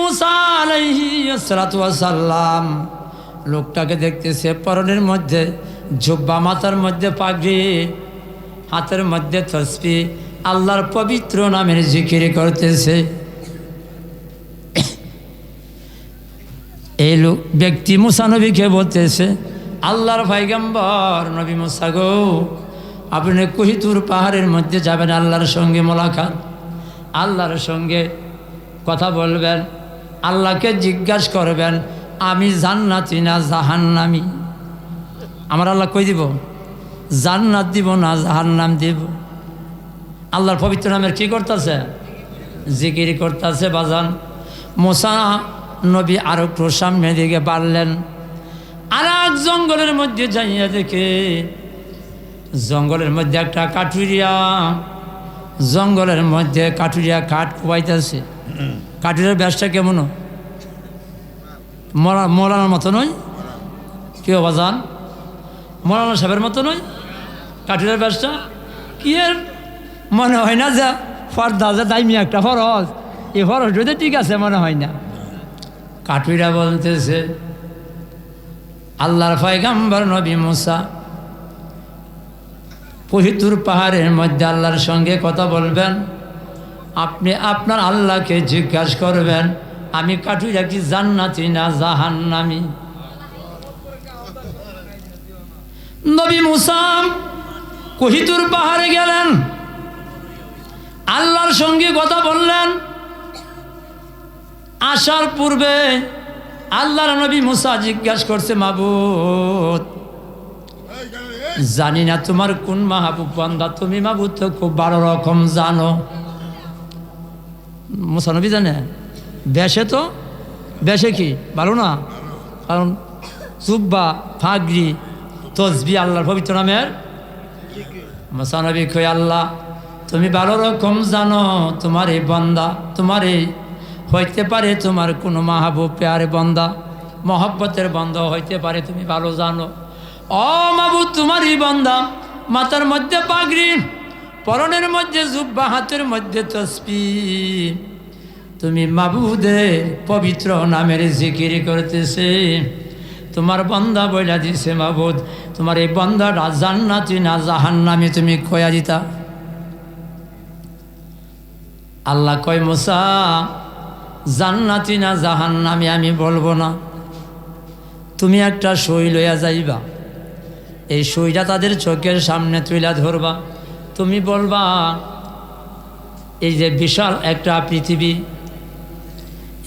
মুসা আলাইহি সাল্লাম লোকটাকে দেখতেছে পরনের মধ্যে, জুব্বা মাথার মধ্যে পাগড়ি, হাতের মধ্যে তসবি, আল্লাহর পবিত্র নামের জিকির করতেছে। এই লোক, ব্যক্তি মুসা নবীকে বলতেছে, আল্লাহর ভাইগম্বর নবী মুসা গো, আপনি কহিতুর পাহাড়ের মধ্যে যাবেন, আল্লাহর সঙ্গে মোলাকাত। আল্লাহর সঙ্গে কথা বলবেন আল্লাহকে জিজ্ঞাসা করবেন, আমি জান্নাতি না জাহান্নামি? আমার আল্লাহ কই দিব? জান্নাত দিব না জাহান্নাম দিব। আল্লাহর পবিত্র নামের কি করতেছে? জিকির করতেছে, বাজান। মোসা নবী আরও একটু সামনে দিকে বাড়লেন আর এক জঙ্গলের মধ্যে যাইয়া দেখে, জঙ্গলের মধ্যে একটা কাঠুরিয়া, জঙ্গলের মধ্যে কাঠুরিয়া কাঠ কুবাইতেছে। কাঠুরিয়ার ব্যাসটা কেমন? মরা মরানোর মতো নয়? কেউ বাজান মরানো সাহেবের মতো নয়? কাঠুরিয়ার ব্যাসটা? কি এর? মনে হয় না যে ফর্দা যে দাইমি একটা ফরজ। এই ফরজ যদি ঠিক আছে, মনে হয় না। কাঠুরিয়া বলতেছে, আল্লাহর পয়গাম্বর নবী মুসা পহিতুর পাহাড়ের মধ্যে আল্লাহর সঙ্গে কথা বলবেন। আপনি আপনার আল্লাহকে জিজ্ঞাসা করবেন, আমি কাঠুরিয়া কি জান্নাতি না জাহান্নামি? নবী মুসাম কহিতুর পাহাড়ে গেলেন। আল্লাহর সঙ্গে কথা বললেন। আসার পূর্বে আল্লাহর নবী মুসা জিজ্ঞাসা করছে, মাবুদ, জানি না তোমার কোন মাহবুব বান্দা? তুমি মাবুদ তো খুব ভালো রকম জানো। মুসা নবী জানে? বেশে তো? বেশে কি? ভালো না? কারণ জুব্বা, ফাগরি, তসবি আল্লাহর পবিত্র নামের মুসানবী কই আল্লাহ, তুমি ভালো রকম জানো তোমার এই বন্দা তোমার এই হইতে পারে তোমার কোনো মাহবুব পেয়ারে বন্দা, মহব্বতের বন্ধ হইতে পারে তুমি ভালো জানো। অ মাবু তোমারই বন্দা, মাথার মধ্যে পাগড়ি পরনের মধ্যে জুব্বা, হাতের মধ্যে তসবি। তুমি মাবুদে পবিত্র নামের জিকির করতেছে। তোমার বন্দা বইলা দিছে মাবুদ, তোমার এই বন্দাটা জান্নাতি না জাহান নামে তুমি কয়া দিতা? আল্লাহ কয়, মোসা, জান্নাতি না জাহান নামে আমি বলব না। তুমি একটা সই লইয়া যাইবা। এই সইটা তাদের চোখের সামনে তুইলা ধরবা। তুমি বলবা, এই যে বিশাল একটা পৃথিবী,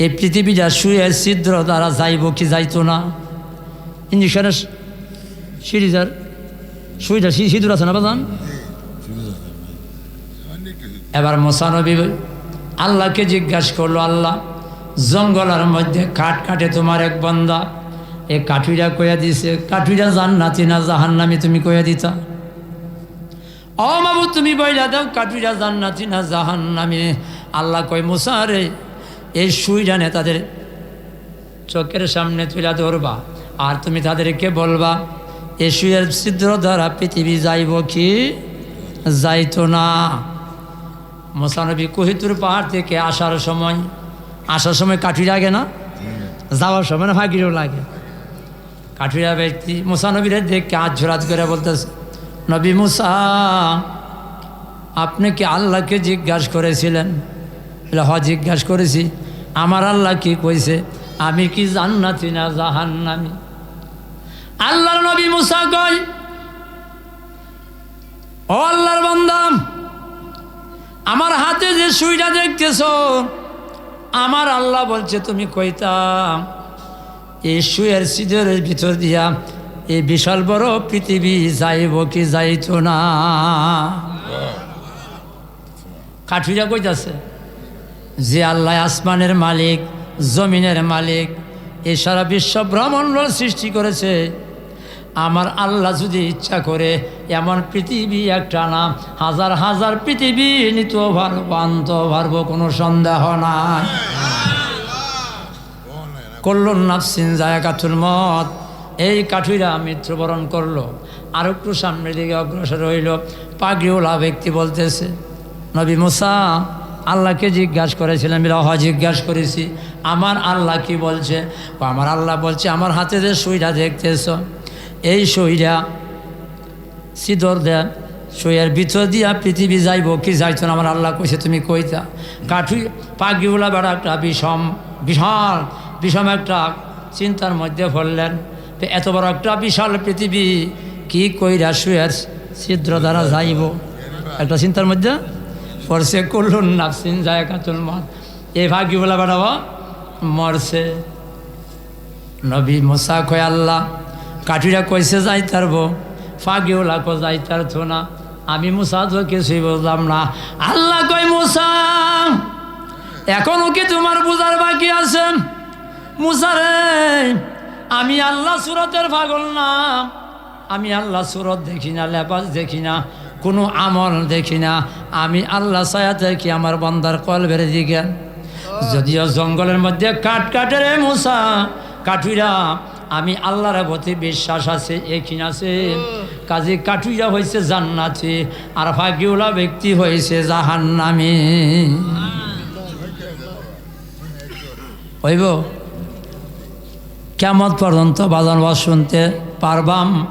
এই পৃথিবীটা শুয়ে ছিদ্র দ্বারা যাইব কি যাইতো না? ইঞ্জেকশনের সিরিজার সুইটা সিঁদুর আছে না বাদাম এবার মোসানবী আল্লাহকে জিজ্ঞাসা করল, আল্লাহ, জঙ্গলের মধ্যে কাঠ কাটে তোমার এক বন্দা, এ কাঠুইরা কয়া দিছে কাঠুইরা জান্নাতি না জাহান্নামি তুমি কয়া দিতা? ও বাবু তুমি বইলা দাও কাঠুইরা জান্নাতি না জাহান্নামি। আল্লাহ কয় মুসারে এই সুইডানে তাদের চোখের সামনে তুলা ধরবা, আর তুমি তাদেরকে বলবা, এ সুয়ের ছিদ্র দ্বারা পৃথিবী যাইব কি? যাইতো না। মোসানবী কহিতুর পাহাড় থেকে আসার সময় আসার সময় কাঠি লাগে না? যাওয়ার সময় না ফাঁকিরও লাগে? কাঠুরিয়া ব্যক্তি মুসানবীরে দেখে হাত ঝোরাত করে বলতেছে নবী মুসা, আপনি কি আল্লাহকে জিজ্ঞাসা করেছিলেন? হ, জিজ্ঞাসা করেছি। আমার আল্লাহ কি কইছে? আমি কি জান্নাতি না জাহান্নামি? আল্লাহর নবী মুসা কয় ও আল্লাহর বান্দাম আমার হাতে যে সুইটা দেখতেছ, আমার আল্লাহ বলছে, তুমি কইতাম, এই সুয়ের সিজরের ভিতর দিয়া এই বিশাল বড় পৃথিবী যাইব কি যাইত না। কাঠুরা কইতাছে যে আল্লাহ আসমানের মালিক জমিনের মালিক এ সারা বিশ্ব ব্রহ্মাণ্ড সৃষ্টি করেছে। আমার আল্লাহ যদি ইচ্ছা করে এমন পৃথিবী একটা নাম হাজার হাজার পৃথিবী নিত পারব আনত পারব কোনো সন্দেহ নাই। করলন নাফসিন জায়গাতুল মত। এই কাঠুরা মৃত্যুবরণ করল। আর একটু সামনের দিকে অগ্রসর হইল। পাগড়িওলা ব্যক্তি বলতেছে, নবী মুসা, আল্লাহকে জিজ্ঞাসা করেছিলাম বিলা হ জিজ্ঞাসা করেছি, আমার আল্লাহ কি বলছে? আমার আল্লাহ বলছে, আমার হাতে যে সুইটা দেখতেছ, এই সুইটা সিদর দে সইয়ের ভিতর দিয়া পৃথিবী যাইব, কি যাইতো না? আমার আল্লাহ কইছে, তুমি কইতা কাঠুই পাখিগুলা বেড়া একটা বিষম, বিশাল, বিষম একটা চিন্তার মধ্যে পড়লেন। এত বড় একটা বিশাল পৃথিবী, কি কইরা শুয়ের ছিদ্র দ্বারা যাইব? একটা চিন্তার মধ্যে পড়ছে করলুন নাফসিন যায় কাতুল মার এই ভাগ্যগুলা বেড়াবো মরছে। নবী মোসা কয়, আল্লাহ কাঠিরা কইছে যাই তারবো ফাগিওলা কো যাই তার না। আমি মুসা তো কিছুই বুঝলাম না। আল্লাহ কয়, মুসা, এখনও কি তোমার বুঝার বাকি আছে? মুসা রে আমি আল্লাহ সুরতের পাগল না। আমি আল্লাহ সুরত দেখি না লেবাস দেখি না কোনো আমল দেখি না। আমি আল্লাহ ছায়া দেখি আমার বন্দার কলবের দিকে। যদিও জঙ্গলের মধ্যে কাঠ কাটে রে কাঠুইরা আমি আল্লাহর প্রতি বিশ্বাস আছে এখিন আছে। কাজে কাঠুইরা হয়েছে জান্নাতি আর ফাঁকিউলা ব্যক্তি হয়েছে জাহান্নামি। হইব? কেমন পর্যন্ত বাজান বাজ শুনতে পারবাম।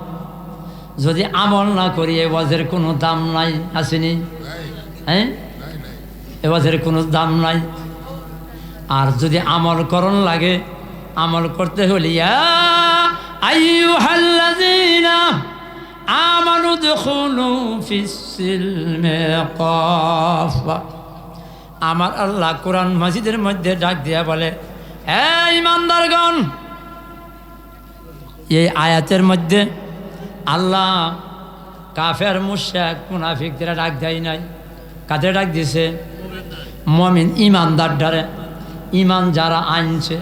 যদি আমল না করি, এ বাজের কোনো দাম নাই, আসেনি? হ্যাঁ? এ বাজের কোনো দাম নাই। আর যদি আমল করণ লাগে, আমল করতে হলে আইয়ুহাল্লাযীনা আমানু দুখুলু ফিস-সিলমি কাফা। আমার আল্লাহ কোরআন মসজিদের মধ্যে ডাক দিয়া বলে, এ ইমানদারগণ এই আয়াতের মধ্যে আল্লাহ কাফের মুশাক মুনাফিকদের ডাক দেয় নাই। কাদের ডাক দিছে? মমিন ইমানদার ডারে ইমান যারা আনছে,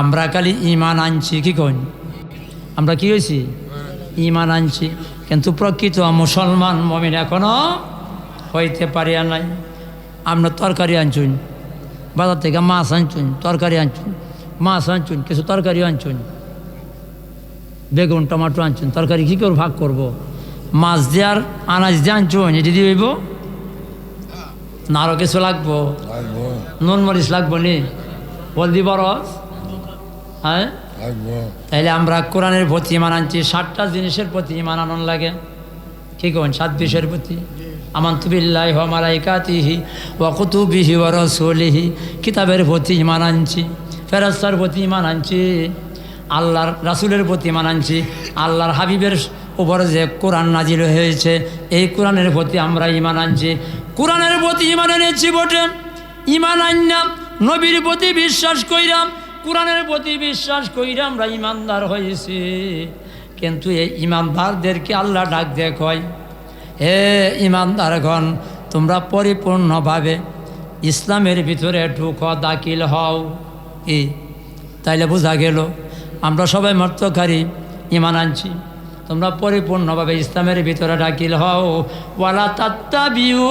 আমরা খালি ইমান আনছি, কি কইন? আমরা কি হয়েছি ইমান আনছি। কিন্তু প্রকৃত মুসলমান মমিন এখনও হইতে পারিয়া নাই। আমরা তরকারি আনছুন, বাজার থেকে মাছ আনছুন, তরকারি আনছুন, মাছ আনছুন, কিছু তরকারি আনছুন। বেগুন টমাটো আনছুন তরকারি কী করে ভাগ করব। মাছ দেওয়ার আনাজ দিয়ে আনছুন এটি দিয়ে হইব না আরও কিছু লাগবো? নুন মরিচ লাগবো নি? হলদি বরস হ্যাঁ? তাইলে আমরা কোরআনের প্রতি ইমান আনছি ষাটটা জিনিসের প্রতি ইমান আনন লাগে। কি কোন সাত বিষয়ের প্রতি? আমান তুবিল্লাহ মালাইকাতিহি ও কুতুবিহি ও রসুলিহি। কিতাবের প্রতি ইমান আনছি ফেরাস্তার প্রতি ইমান আনছি। আল্লাহর রাসুলের প্রতি ইমান আনছি, আল্লাহর হাবিবের উপরে যে কোরআন নাজিল হয়েছে, এই কোরআনের প্রতি আমরা ইমান আনছি। কোরআনের প্রতি ইমান এনেছি বটে। ইমান আন্যাম নবীর প্রতি বিশ্বাস কইরাম, কোরআনের প্রতি বিশ্বাস কইরা আমরা ইমানদার হয়েছি। কিন্তু এই ইমানদারদেরকে আল্লাহ ডাক দেখয় হে ইমানদারগণ, তোমরা পরিপূর্ণভাবে ইসলামের ভিতরে ঢুক, দাখিল হও। কি? তাইলে বোঝা গেল আমরা সবাই মর্তকারী ইমান আনছি। তোমরা পরিপূর্ণভাবে ইসলামের ভিতরে ডাকিল হও। ওয়ালা তাত্তা বিউ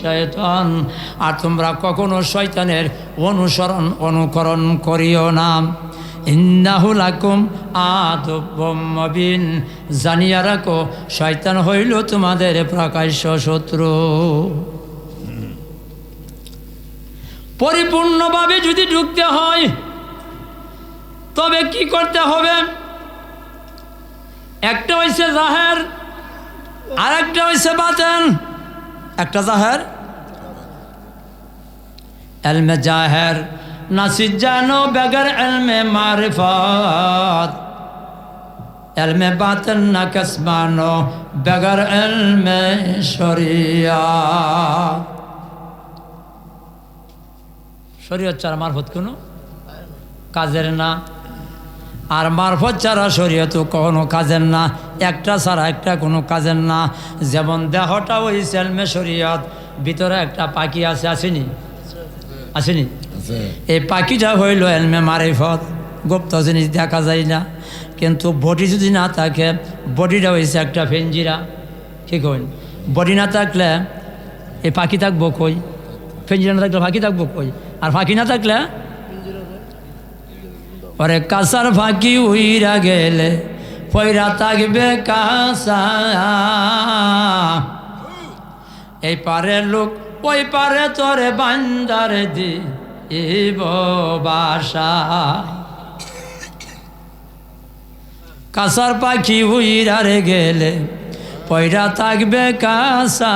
শয়তান। আর তোমরা কখনো শয়তানের অনুসরণ অনুকরণ করিও না। ইন্নাহুল আকুম আদবিন জানিয়া রাখো শয়তান হইল তোমাদের প্রকাশ্য শত্রু। পরিপূর্ণভাবে যদি ঢুকতে হয় তবে কি করতে হবে? একটা হয়েছে জাহের আর একটা হয়েছে বাতেন। একটা জাহের? এলমে জাহের নাসিদ জানো বেগর এলমে মারিফত। এলমে বাতেন না কসমানো বেগর এলমে শরিয়া। শরীয়ত চার মারফত কোনো? কাজের না। আর মারফত ছাড়া শরীয়ত কোনো কাজের না একটা ছাড়া একটা কোনো কাজের না। যেমন দেহটা ওই সেলমে শরীয়ত ভিতরে একটা পাখি আছে আসেনি? আসেনি? এই পাখিটা হইল এলমে মারিফত গুপ্ত জিনিস দেখা যায় না। কিন্তু বডি যদি না থাকে বডিটা হয়েছে একটা ফেঞ্জিরা। কি কইন? বডি না থাকলে এই পাখি থাকব কই? ফেঞ্জিরা না থাকলে পাখি থাকব কই? আর পাখি না থাকলে ওরে কাসার ফাঁকি উইরা গেলে, পয়রা থাকবে কাসা। এই পারের লোক, ওই পারে তোরে বান্দার দি ইব বাসা। কাসার পাখি উইরারে গেলে, পয়রা থাকবে কাসা।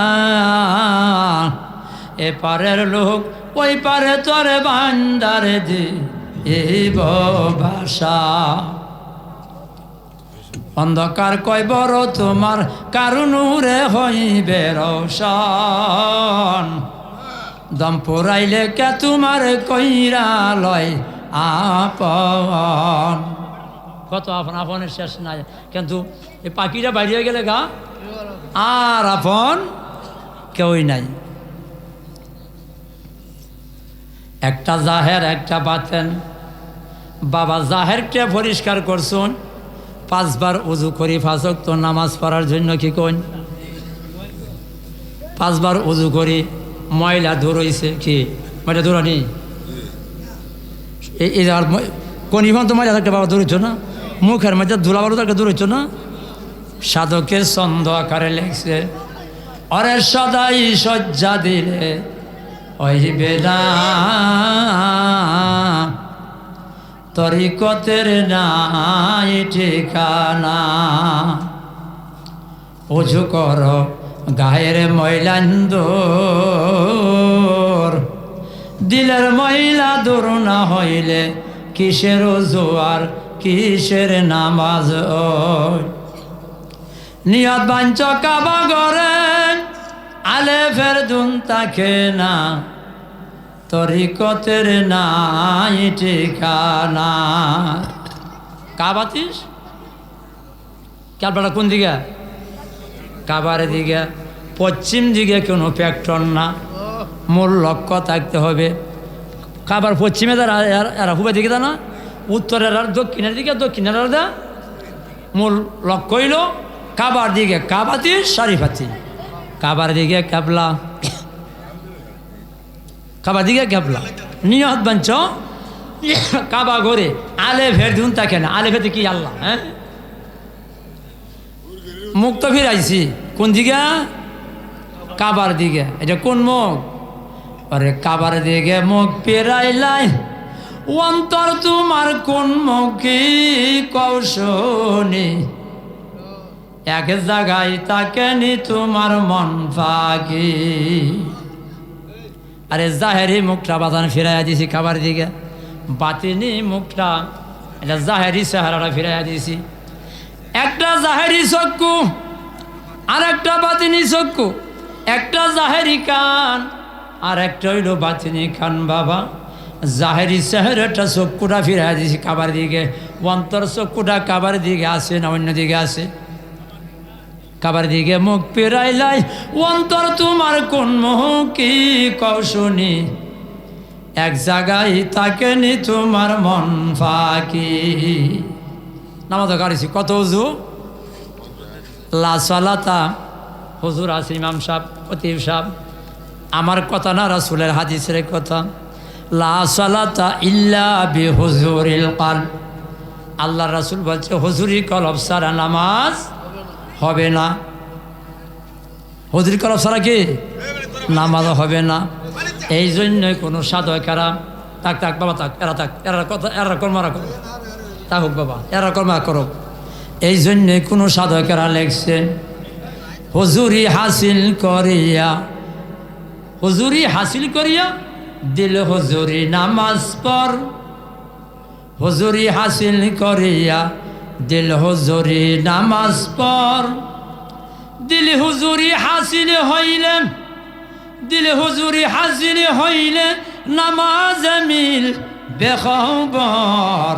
এ পারের লোক, ওই পারে তোরে বান্দারে দি ইব বাসা। অন্ধকার কয় বড় তোমার কারুনুরে হইবে রোশন। দম পুরাইলে কে তোমার কইরা লয় আপন। কত আপন, আপনের শেষ নাই। কিন্তু এই পাখিটা বাইরে গেলে গা, আর আপন কেউই নাই। একটা জাহের, একটা বাতেন। বাবা জাহেরকে পরিষ্কার করছুন। পাঁচবার উজু করি ফাঁসক তো নামাজ পড়ার জন্য কি কোন পাঁচবার উজু করি, ময়লা দূর হয়েছে কি? ময়লা দূর কোন তো ময়লা থাকতে বাবা দূর হইতো না? মুখের মধ্যে ধুলাবারও থাকতে দূর হইতো না? সাধকের ছন্দ আকারে লেগছে অরে সদাই সজ্জা দিলে হইবে না। তরিকতের নাই ঠিকানা। উজু কর, গায়ের ময়লান্দর। দিলের ময়লা দূর না হইলে কিসের জোয়ার কিসের নামাজ? নিয়ত বাঞ্চ কাবা গরে আলে ফের দুন তাকে না তরিকতের নাই ঠিকানা। কাবাতিস কারবারটা কোন দিকে কাবার দিকে পশ্চিম দিকে কোনো ফ্যাক্টর না। মূল লক্ষ্য থাকতে হবে। কাবার পশ্চিমে তারা এরা হুবে দিকে না, উত্তরের আর দক্ষিণের দিকে, দক্ষিণের আর দা। মূল লক্ষ্য হইল কাবার দিকে কাবাতি শরীফাতি কাবার দিকে কাবলা। কাবার দিকে কাবলা নিয়ত বাঞ্চ। কাবা ঘরে আলে ফের দিন তাকে না আলে ফেতে কি আল্লাহ হ্যাঁ? মুখ তো ফিরাইছি কোন দিকে কাবার দিকে এটা কোন মুখ আরে কাবার দিকে মুখ ফিরাইলাই অন্তর তোমার কোন মুখে কৌশনী? এক জায়গায় তাকে নি তোমার মন ফাঁকি আরে জাহেরি মুখটা বাদান ফিরাইয়া দিছি খাবার দিকে। বাতিনি মুখটা, এটা জাহেরি চেহারাটা ফিরাইয়া দিছি। একটা জাহেরি চক্ষু আর একটা বাতিনি চক্ষু। একটা জাহেরি কান, আর একটা হইল বাতিনি কান বাবা। জাহেরি চেহারাটা চক্ষুটা ফিরাইয়া দিছি খাবার দিকে। অন্তর চক্ষুটা কাবার দিকে আছে না অন্য দিকে আছে? কাবার দিকে মুখ পেরাইলাই অন্তর তোমার কোন মোহ কি এক জায়গায় তাকে নি তোমার মন ফাঁকি। নামাজ কাড়িছি, কত উজু? লাসালাতা হুজুর আসি ইমাম সাহ অতিব সাহ আমার কথা না, রাসুলের হাদিসের কথা। লাসালাতা ইল্লা বি হুজুরিল কাল আল্লাহ রাসুল বলছে, হুজুরি কলব সারা নামাজ হবে না। হজরি করা ছাড়া কি? নামাজ হবে না। এই জন্যই কোনো সাধকেরা তাক তাক বাবা তাক, এরা তাক, এরা কথা, এরা কর্মারা করো তা হোক বাবা, এরা কর্মা করো এই জন্যে কোনো সাধকেরা লেখছে, হজুরি হাসিল করিয়া, হজুরি হাসিল করিয়া দিল হজুরি নামাজ পর হজুরি হাসিল করিয়া দিল হুজুরি নামাজ পর দিল হুজুরি হাসিল হইলে দিল হুজুরি হাসিল হইলে নামাজ মিল বেখবর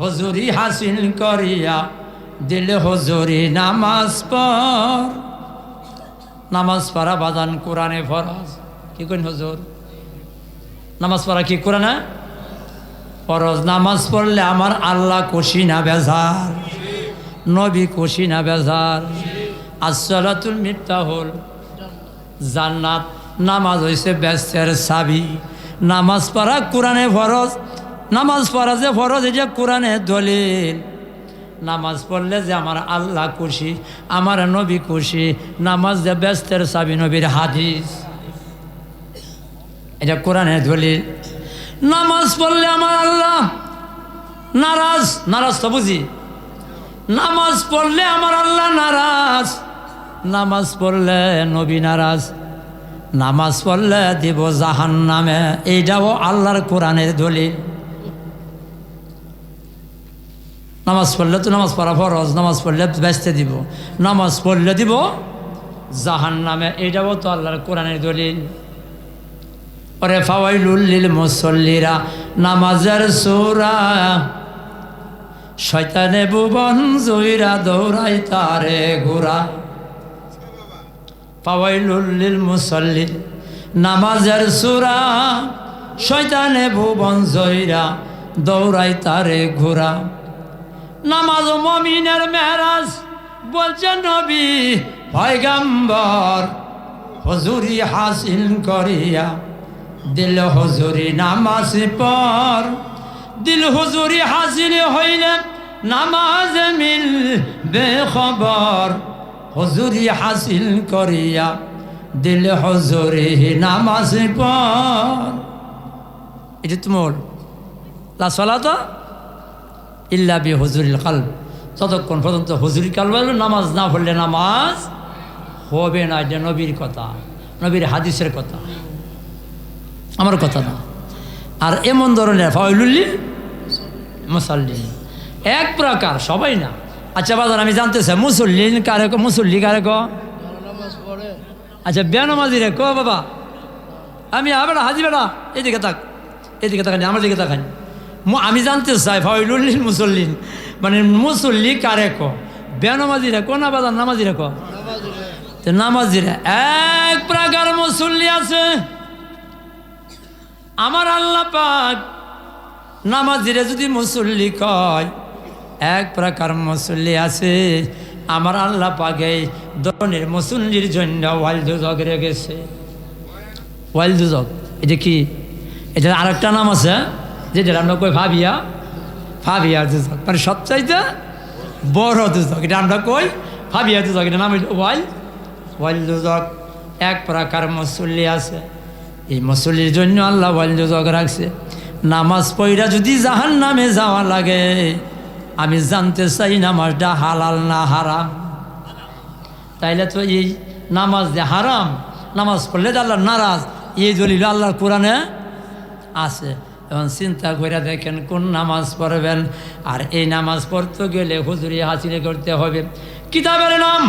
হুজুরি হাসিল করিয়া দিল হুজুরি নামাজ পর নামাজ পড়া বাজান কোরআনে ফরজ। কি কইন হুজুর? নামাজ পড়া কি কোরআনে? ফরজ নামাজ পড়লে আমার আল্লাহ খুশি না বেজার? নবী খুশি না বেজার? আসলাতুল মিথ্যা হল জান্নাত। নামাজ হয়েছে ব্যস্তের সাবি নামাজ পড়া কোরআনে ফরজ। নামাজ পড়া যে ফরজ, এটা কোরআনে দলিল। নামাজ পড়লে যে আমার আল্লাহ খুশি, আমার নবী খুশি, নামাজ যে ব্যস্তের সাবি নবীর হাদিস। এটা কোরআনের দলিল। নামাজ পড়লে আমার আল্লাহ নারাজ নারাজ তো বুঝি। নামাজ পড়লে আমার আল্লাহ নারাজ। নামাজ পড়লে নবী নারাজ। নামাজ পড়লে দিব জাহান নামে এইটাও আল্লাহর কোরআনের দলিল। নামাজ পড়লে তো নামাজ পড়া ফরজ, নামাজ পড়লে ব্যস্তে দিব। নামাজ পড়লে দিব জাহান নামে এইটাও তো আল্লাহর কোরআনের দলিল। ওরে ফাওয়াইলুল্লিল মুসল্লিরা, নামাজের সুরা। শয়তানে ভুবন জুইরা দৌড়াই তারে ঘোরা। ফাওয়াইলুল্লিল মুসল্লি, নামাজের সুরা। শয়তানে ভুবন জয়রা দৌড়াই তারে ঘোরা। নামাজ মমিনের মেহরাজ বলছেন নবী, পয়গাম্বর, হজুরি হাসিল করিয়া দিল হজুরি নামাজ পর, দিল হুজুরি হাসিল হইলে নামাজ মিল বেখবর হজুরি হাসিল করিয়া দিল হজুরি নামাজ পর। এটা তোমার লাসলাতা ইল্লা বি হজুরিল কাল ততক্ষণ পর্যন্ত হজুরি কাল বলবে নামাজ না পড়লে নামাজ হবে না, এটা নবীর কথা, নবীর হাদিসের কথা। আমার কথা না। আর এমন ধরনের ফাইলুল্লি মুসল্লিন। এক প্রকার সবাই না। আচ্ছা বাজার আমি জানতে চাই মুসল্লিন কারে কো মুসল্লি কারে কো? আচ্ছা বেনমাজি রে কো বাবা। আমি আবেড়া হাজি বেড়া এদিকে তাক এদিকে তাকানি আমার দিকে তাকানি মু- আমি জানতে চাই ফাইলুল্লিন মুসল্লিন। মানে মুসল্লি কারে কো? বেনমাজি রে কো না বাজার নামাজি রে কো? তো নামাজিরা এক প্রকার মুসল্লি আছে। আমার আল্লাহ পাক নামাজিরে যদি মুসল্লি কয়, এক প্রকার মুসল্লি আছে, আমার আল্লাহ পাকে ধরনের মুসল্লির জন্য ওয়াইল দুজক রেখেছে। ওয়াইল দুজক এটা কি? এটা আরেকটা নাম আছে যেটা আমরা কই ভাবিয়া ভাবিয়া দুজক মানে সবচাইতে বড় দুজক এটা আমরা কই? ভাবিয়া দুজক এটা নাম ওয়াইল ওয়াইল দুজক এক প্রকার মুসল্লি আছে। এই মুসল্লির জন্য আল্লাহ দুজক রাখছে। নামাজ পড়া যদি জাহান নামে যাওয়া লাগে, আমি জানতে চাই নামাজটা হালাল না হারাম। তাইলে তো এই নামাজ যে হারাম, নামাজ পড়লে আল্লাহ নারাজ। এই দলিল আল্লাহর কোরআনে আছে। এখন চিন্তা করে দেখেন কোন নামাজ পড়বেন। আর এই নামাজ পড়তে গেলে হুজুরি হাসিলে করতে হবে। কিতাবের নাম,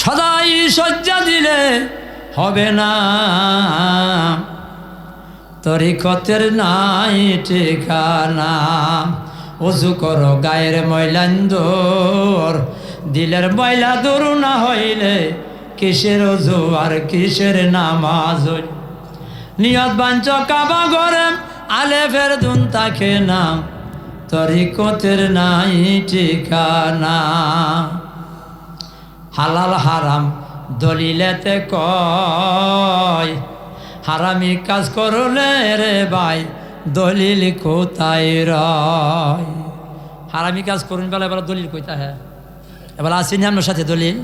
সদাই সজ্জা দিলে হবে না। তরিকতের নাই ঠিকানা। উজু করো গায়ের ময়লান্দর দিলের ময়লা দূর না হইলে কিসের অজু আর কিসের নামাজ নিয়ত বাঞ্চ কাবা গরে আলেফের দুন তাকে না। তরিকতের নাই ঠিকানা। হালাল হারাম দলিলেতে কয়, হারামি কাজ করলে রে ভাই, দলিল কোথায় রয়? হারামি কাজ করুন বেলা এবার দলিল কইতা হ্যাঁ এবার আসেনি আপনার সাথে দলিল?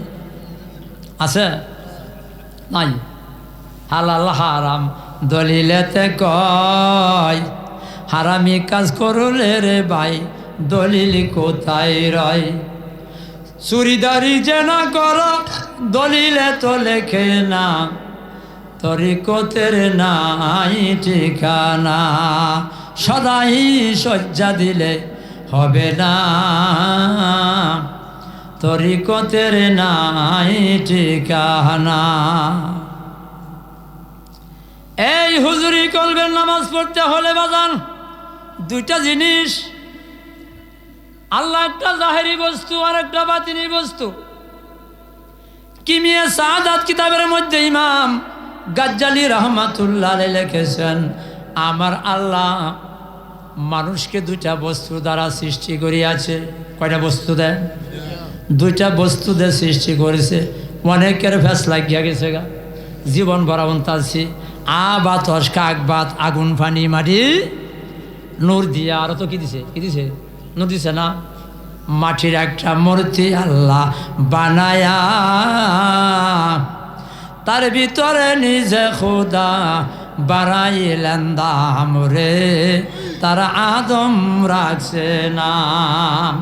আছে? নাই। হালাল হারাম দলিলেতে কয়, হারামি কাজ করলে রে ভাই, দলিল কোথায় রয়? চুরিদারি যে না কর, দলিলে তো লেখে না, তরিকতের নাই ঠিকানা। সদাই শয্যা দিলে হবে না, তরিকতের নাই ঠিকানা। এই হুজুরি কলবের নামাজ পড়তে হলে বাজান, দুইটা জিনিস আল্লাহ একটা জাহেরি বস্তু আর একটা বাতিনি বস্তু। কিমিয়ে সাদাত কিতাবের মধ্যে ইমাম গাজ্জালি রহমাতুল্লাহ লিখেছেন, আমার আল্লাহ মানুষকে দুইটা বস্তু দ্বারা সৃষ্টি করিয়াছে। কয়টা বস্তু দেয় দুইটা বস্তু দিয়ে সৃষ্টি করেছে। অনেকের ফ্যাস লাগিয়া গেছে গা। জীবন ভরা অন্তাছি আ বাতস কাক বাত, আগুন পানি মাটি, নূর দিয়ে। আরও তো কি দিছে? কি দিছে? নূর দিছে না মাটির একটা মূর্তি আল্লাহ বানায়া। তার ভিতরে নিজে খুদা বাড়াইলেন দাম রে, তার আদম রাখছে নাম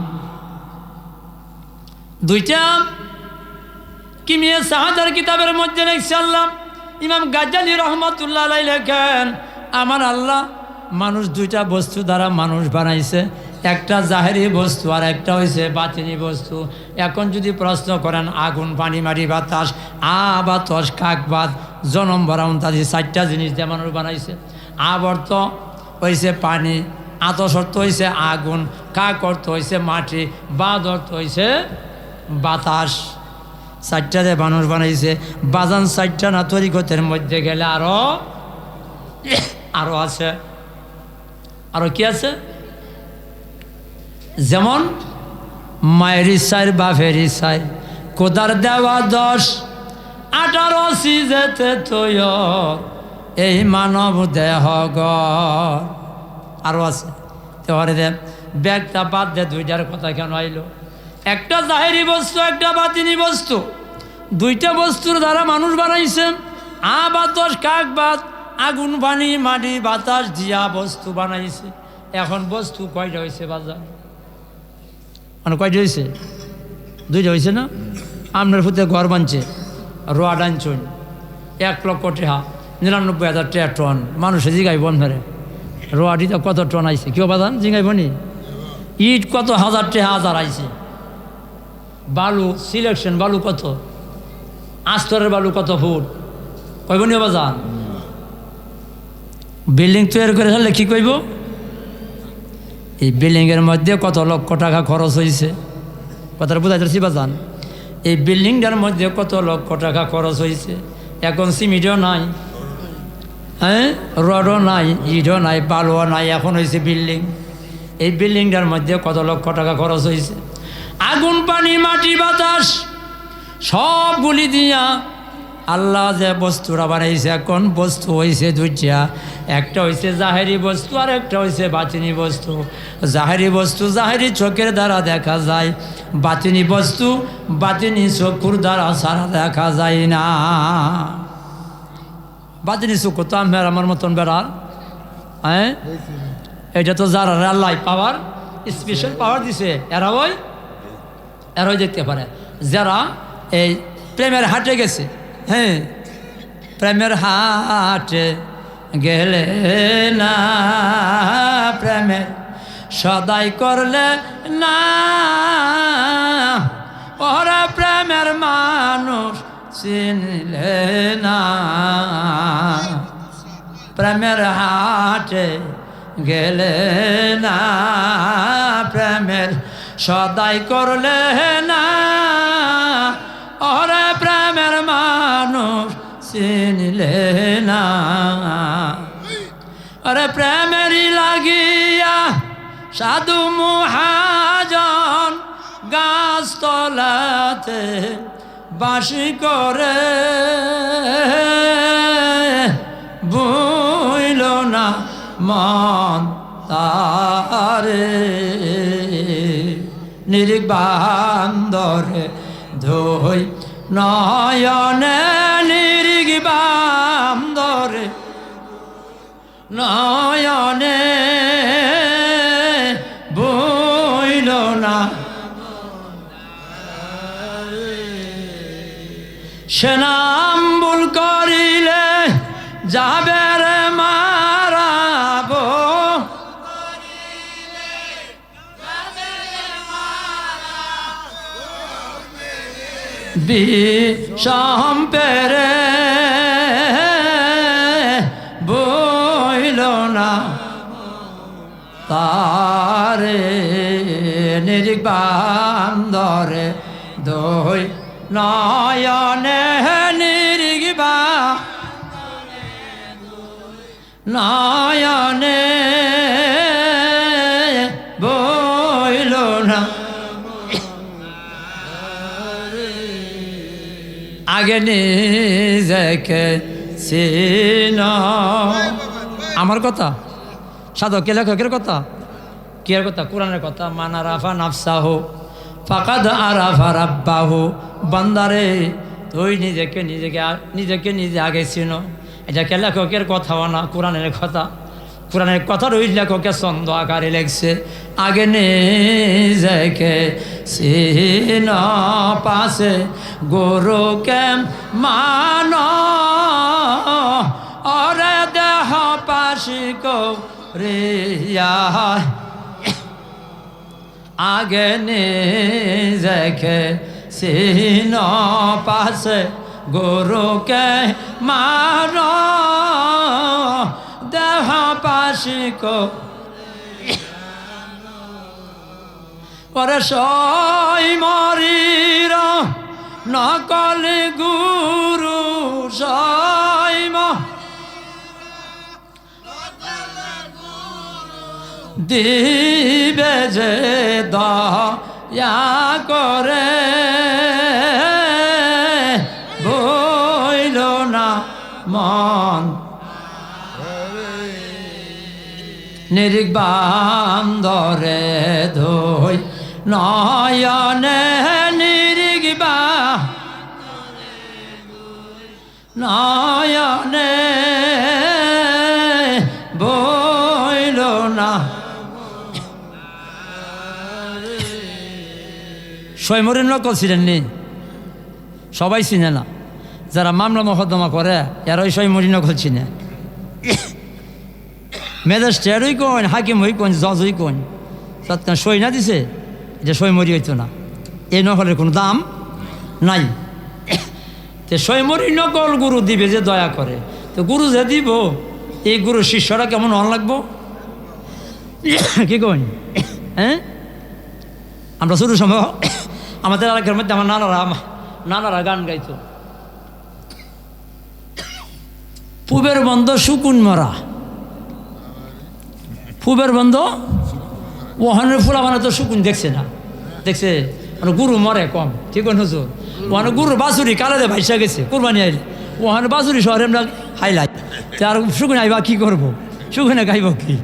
দুইটা কিমিয়ে সাহাদার কিতাবের মধ্যে লিখছে আল্লাহ, ইমাম গাজ্জালি রহমতুল্লাহ লেখেন, আমার আল্লাহ মানুষ দুইটা বস্তু দ্বারা মানুষ বানাইছে একটা জাহেরি বস্তু আর একটা হয়েছে বাতিনি বস্তু। এখন যদি প্রশ্ন করেন, আগুন, পানি মারি বাতাস, আ, বাতাস, কাক বাদ জনম বরাউন তাদের চারটা জিনিস দিয়ে মানুষ বানাইছে। আবর্ত হয়েছে পানি, আতস অর্থ হয়েছে আগুন, কাক অর্থ হয়েছে মাটি বাদ অর্থ হয়েছে বাতাস। চারটা দিয়ে মানুষ বানাইছে। বাজান চারটা না তরিকতের মধ্যে গেলে আরও আরও আছে। আরও কি আছে? যেমন মায়ের ইচ্ছার বাপের ইচ্ছায় কোদার দেওয়া দশ, আঠারো সিজেতে তৈর এই মানব দেহ গড় আরও আছে। তেহরে দে ব্যাগটা বাদ দে, দুইটার কথা কেন আইলো? একটা জাহেরি বস্তু, একটা বাতিনি বস্তু। দুইটা বস্তুর দ্বারা মানুষ বানাইছে আ বাতাস কাক বাত আগুন পানি মাটি, বাতাস দিয়া বস্তু বানাইছে। এখন বস্তু কয়টা হয়েছে বাজার? মানে কয়টা হয়েছে দুইটা হয়েছে না? আপনার ফুতে ঘর বানছে রোয়া ডানছুন এক লক্ষ টেহা নিরানব্বই হাজার টেহা টন মানুষে জিগাইব আপনারে রোয়াটিতে কত টন আইছে? কেউ বাদান জিগাইব নি? ইট কত হাজার টেহা হাজার আইছে? বালু সিলেকশন বালু কত? আস্তরের বালু কত ফুট? কইব নি বাজান? বিল্ডিং তৈরি করে ফেললে কি কইব? এই বিল্ডিংয়ের মধ্যে কত লক্ষ টাকা খরচ হয়েছে কথাটা বোঝাইতেছি বাজান। এই বিল্ডিংটার মধ্যে কত লক্ষ টাকা খরচ হয়েছে এখন সিমিটও নাই। হ্যাঁ? রডও নাই, ইটও নাই, বালুও নাই, এখন হয়েছে বিল্ডিং। এই বিল্ডিংটার মধ্যে কত লক্ষ টাকা খরচ হয়েছে আগুন, পানি, মাটি, বাতাস, সবগুলি দিয়া আল্লাহ যে বস্তুরা বানাইছে এখন, বস্তু হয়েছে দুইটা। একটা হয়েছে জাহেরি বস্তু, আর একটা হয়েছে বাতিনি বস্তু। জাহেরি বস্তু জাহেরি চোখের দ্বারা দেখা যায়, বাতিনি বস্তু বাতিনি চকুর দ্বারা সারা দেখা যায় না। বাতিনি চকু তো আমার আমার মতন বেড়ার হ্যাঁ? এটা তো যারা আল্লাহ পাওয়ার স্পেশাল পাওয়ার দিছে। এরা ওই এরাই দেখতে পারে। যারা এই প্রেমের হাটে গেছে হ্যাঁ প্রেমের হাটে গেলে না প্রেমের সদাই করলে না। ওরা প্রেমের মানুষ চিনলে না। প্রেমের হাটে গেলে না, প্রেমের সদাই করলে না। চিনলে না আরে প্রেমেরই লাগিয়া সাধু মহাজন গাছ তলাতে বাসি করে। বুইল না মন তারে। নির্বান্দরে ধই নয়নে নির্বান্দরে নয়নে বইল না। সেনাম্বুল করিলে যাবে রে মারাব বিষম পেরে বইল না। তারে নির্বান্দরে দই নয়নে নির্বা বইল আগে নিজেকে চিন আমার কথা? সাধকের লেখকের কথা? কে কথা? কোরআনের কথা? মানা রাফা নাফসাহ, ফাকাদ আরাফা রাব্বাহু। বান্দারে, তুই নিজেকে নিজেকে নিজেকে নিজে আগে চিনো। এটাকে লেখকের কথাও না? কোরআনের কথা? কোরআনের কথার ওই লেখকের ছন্দ আকারে লেখছে। আগে নিজেকে চিন পাশে গরুকে মান? অরে দেহ পাশি রিয়া আগে নিজেকে সিন পাশে গরুকে মার দেহ পাশিক পরে সই মরির, নকল গুরু সই ম। দিবে যে দয়া করে বইল না মন নিরিক বান্দরে ধই, নয়নে নিরিক বা নয়নে বইল না। সৈমরিন নকল ছিলেন নি? সবাই চিনে না। যারা মামলা মকদ্দমা করে এরা ওই সৈমরি নকল চিনে। ম্যাজিস্ট্রেটই কোন হাকিম হই কোন জজই কোন সৎকার সই না দিছে, এটা সৈমরি হইতো না। এই নকলের কোনো দাম নাই। তে সৈমরি নকল গুরু দিবে যে দয়া করে। তো গুরু যে দিব, এই গুরু শিষ্যরা কেমন অন লাগবো? কি কইন? হ্যাঁ? আমরা শুরু সময়, আমাদের এলাকার মধ্যে আমার নানারা নানারা গান গাইতো। পূবের বন্ধ শুকুন মরা। পূবের বন্ধ ওখানের ফুলা মানে তো শুকুন দেখছে না। দেখছে মানে গুরু মরে কম, ঠিক হুজুর? ওখানে গুরু বাসুরি কালে দে ভাইসা গেছে, কোরবানি আইলে। ওখানে বাসুরি শহরে আমরা হাইলাইট। আর শুকুন আইবা কি করব? শুকুনে গাইব কি?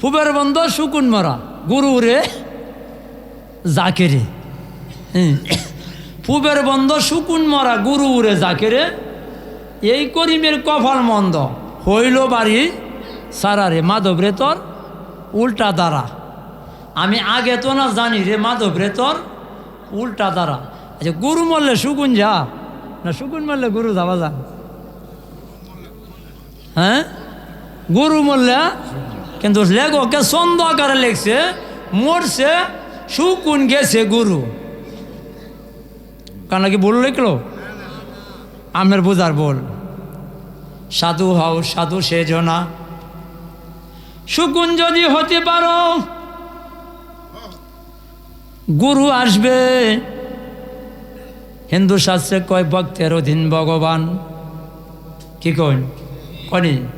ফুবের বন্ধ শুকুন মরা, গুরু রে জাকেরে। ফুবের বন্ধ শুকুন মরা, গুরু রে জাকেরে। এই করিমের কফল মন্দ, হইল বাড়ি সারারে মাধব রে তোর? উল্টা দ্বারা আমি আগে তো না জানি রে মাধব রে তোর? উল্টা দ্বারা আচ্ছা গুরু মরলে শুকুন যা। না শুকুন মরলে গুরু যাবা যা। হ্যাঁ? গুরু মরলে, কিন্তু লেখকে ছন্দ আকারে লেখছে, মরছে শুকুন গেছে গুরু। কারণ কি বল লিখলো? আমের বোঝার বল সাধু হও, সাধু সে শুকুন যদি হতে পারো, গুরু আসবে। হিন্দু শাস্ত্রে কয়, ভক্তের অধীন ভগবান। কি কন কনি